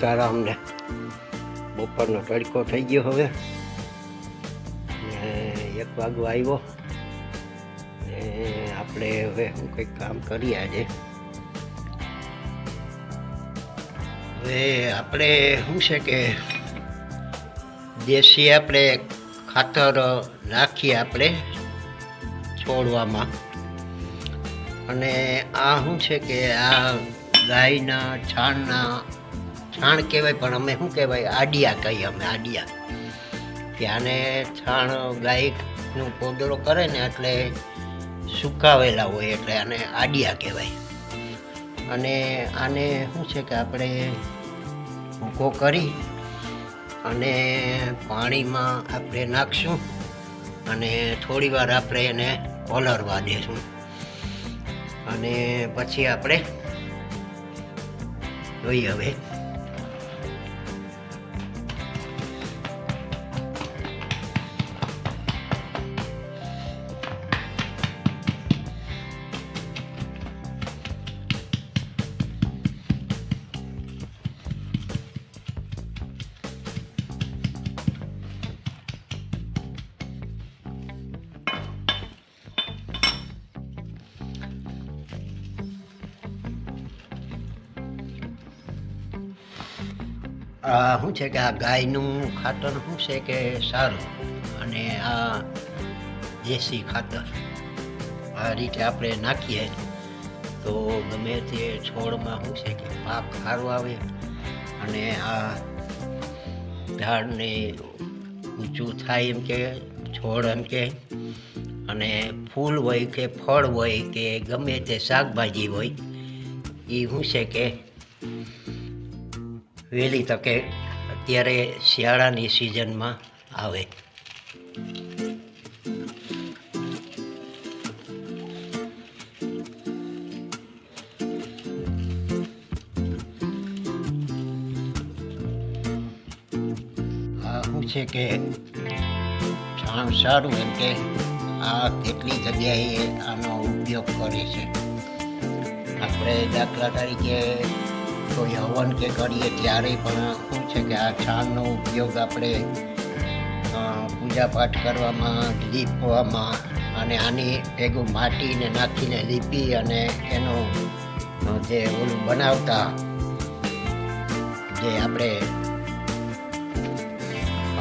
સીતારામને બપોરનો તડકો થઈ ગયો હવે. એક વાગો આવ્યો. ને આપણે હવે હું કંઈક કામ કરીએ આજે. હવે આપણે શું છે કે દેશી આપણે ખાતર નાખીએ આપણે છોડવામાં. અને આ શું છે કે આ ગાયના, છાણના છાણ કહેવાય, પણ અમે શું કહેવાય, આડિયા કહીએ અમે, આડિયા. કે આને છાણ ગાયનું પોદરો કરે ને એટલે સુકાવેલા હોય એટલે આને આડિયા કહેવાય. અને આને શું છે કે આપણે ભૂકો કરી અને પાણીમાં આપણે નાખશું અને થોડી વાર આપણે એને પલળવા દેશું. અને પછી આપણે જોઈએ હવે. શું છે કે આ ગાયનું ખાતર શું છે કે સારું? અને આ દેશી ખાતર આ રીતે આપણે નાખીએ. તો ગમે તે છોડમાં શું છે કે પાક સારો આવે અને આ ઝાડને ઊંચું થાય એમ કે, છોડ એમ કે, અને ફૂલ હોય કે ફળ હોય કે ગમે તે શાકભાજી હોય, એ શું છે કે વહેલી તકે અત્યારે શિયાળાની સિઝનમાં આવે. આ છે કે છાણ સારું એમ કે આ કેટલી જગ્યાએ આનો ઉપયોગ કરે છે. આપણે દાખલા તરીકે કોઈ હવન કે કરીએ ત્યારે પણ શું છે કે આ છાણનો ઉપયોગ આપણે પૂજાપાઠ કરવામાં લીપવામાં અને આની ભેગું માટીને નાખીને લીપી અને એનો જે ઓલું બનાવતા, જે આપણે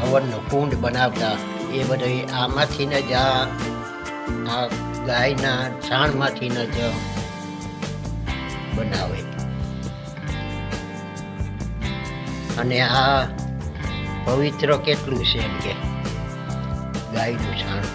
હવનનો કુંડ બનાવતા, એ બધી આમાંથી જ આ ગાયના છાણમાંથી જ બનાવે. અને આ પવિત્ર કેટલું છે એમ કે? ગાયનું છાણ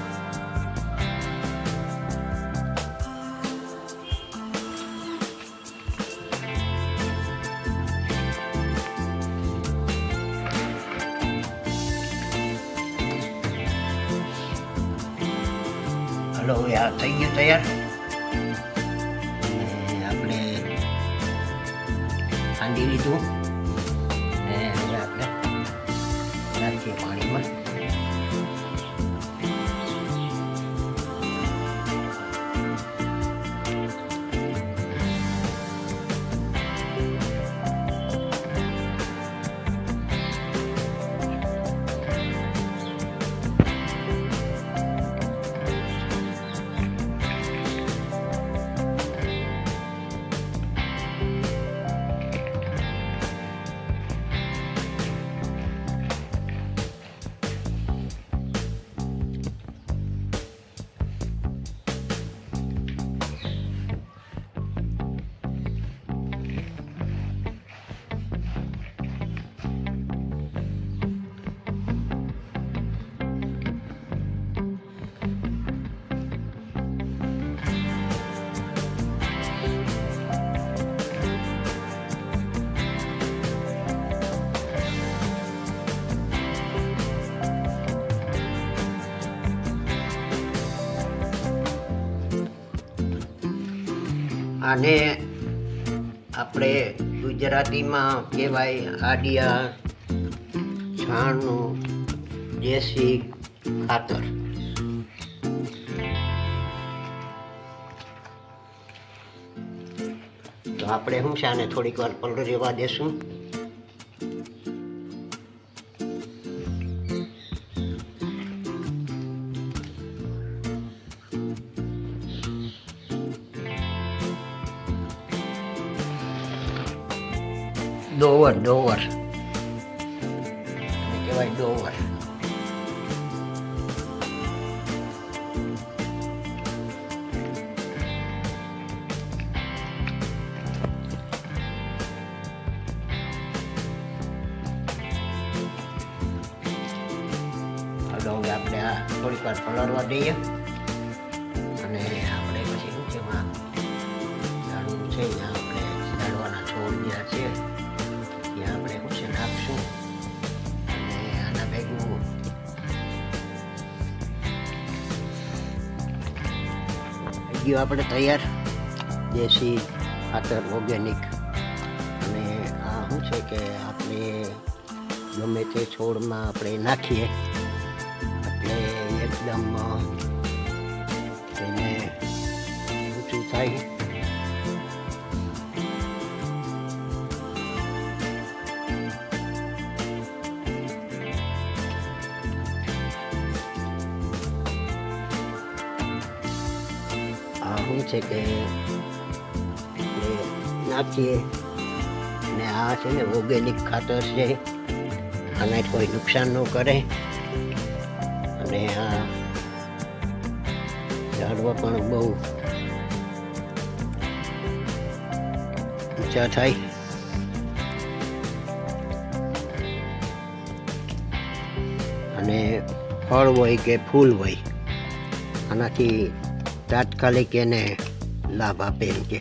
હલો આ થઈ ગયું તૈયાર? આપણે ખાંડી લીધું. નાખીએ પાણીમાં આને આપણે ગુજરાતીમાં કહેવાય આડિયા છાણનું દેશી ખાતર. તો આપણે શું છે આને થોડીક વાર પલળ રહેવા દેશું. દોવર દોવર એને કહેવાય દોવર હવે હવે આપણે આ થોડીક વાર પલળવા દઈએ ગયું આપણે તૈયાર. દેશી ખાતર ઓર્ગેનિક અને આ શું છે કે આપણે ગમે તે છોડમાં આપણે નાખીએ. એટલે એકદમ એને ઊંચું થાય. છે કે નાખીએ. ને આ છે ને ઓર્ગેનિક ખાતર છે. આને કોઈ નુકસાન ન કરે. અને આ ઝાડવા પણ બહુ ઊંચા થાય. અને ફળ હોય કે ફૂલ હોય, આનાથી તાત્કાલિક એને લાભ આપે એમ કે.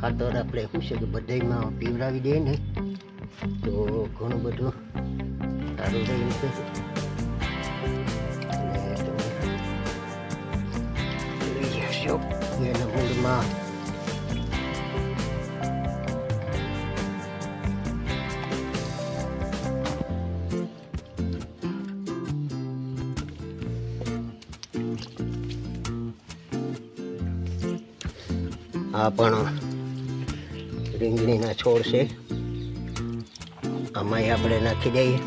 ખાતર આપણે શું છે કે બધામાં પીવડાવી દઈએ ને, તો ઘણું બધું સારું રહ્યું છે અને મૂળમાં આ પણ રીંગણીના છોડ છે. આમાં આપણે નાખી દઈએ.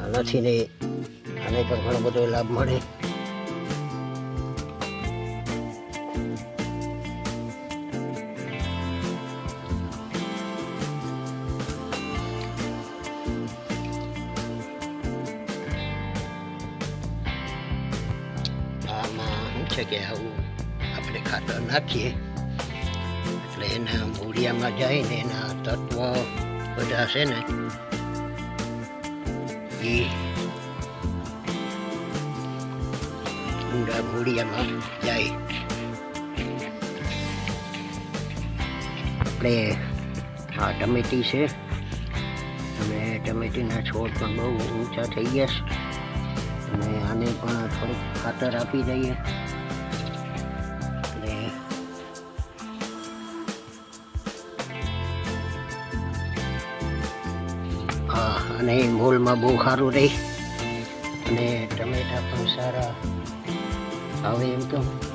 આનાથી ને આને પણ ઘણો બધો લાભ મળે. છે આવું આપણે ખાતર નાખીએ. એટલે એના મૂળિયામાં જાય ને એના તત્વ બધા છે ને, એ ઊંડા મૂળિયામાં જાય. આપણે આ ટમેટી છે. અને ટમેટીના છોડ પણ બહુ ઊંચા થઈ ગયા છે. અને આને પણ થોડુંક ખાતર આપી દઈએ. અને મોલમાં બહુ સારું રહી. અને ટમેટા પણ સારા. આવે એમ તો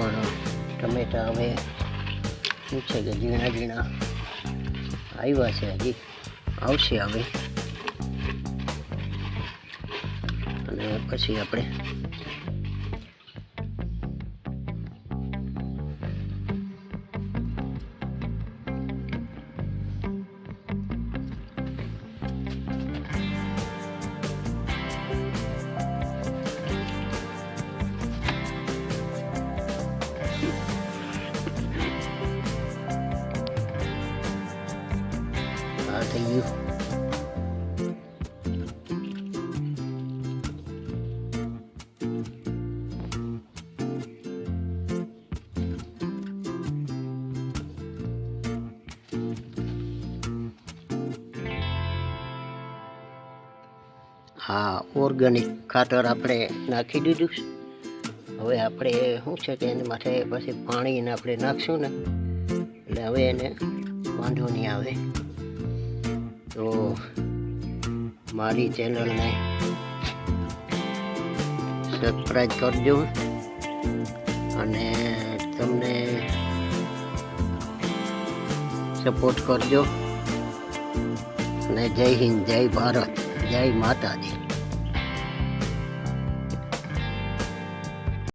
પણ ટમેટા હવે શું છે કે ઝીણા ઝીણા આવ્યા છે હજી. આવશે હવે. અને પછી આપણે હા ઓર્ગેનિક ખાતર આપણે નાખી દીધું હવે આપણે શું છે કે એની માટે પછી પાણી એને આપણે નાખશું ને, એટલે હવે એને વાંધો નહીં આવે. તો મારી ચેનલને સબસ્ક્રાઈબ કરજો અને તમને સપોર્ટ કરજો. અને જય હિન્દ, જય ભારત. જય માતાજી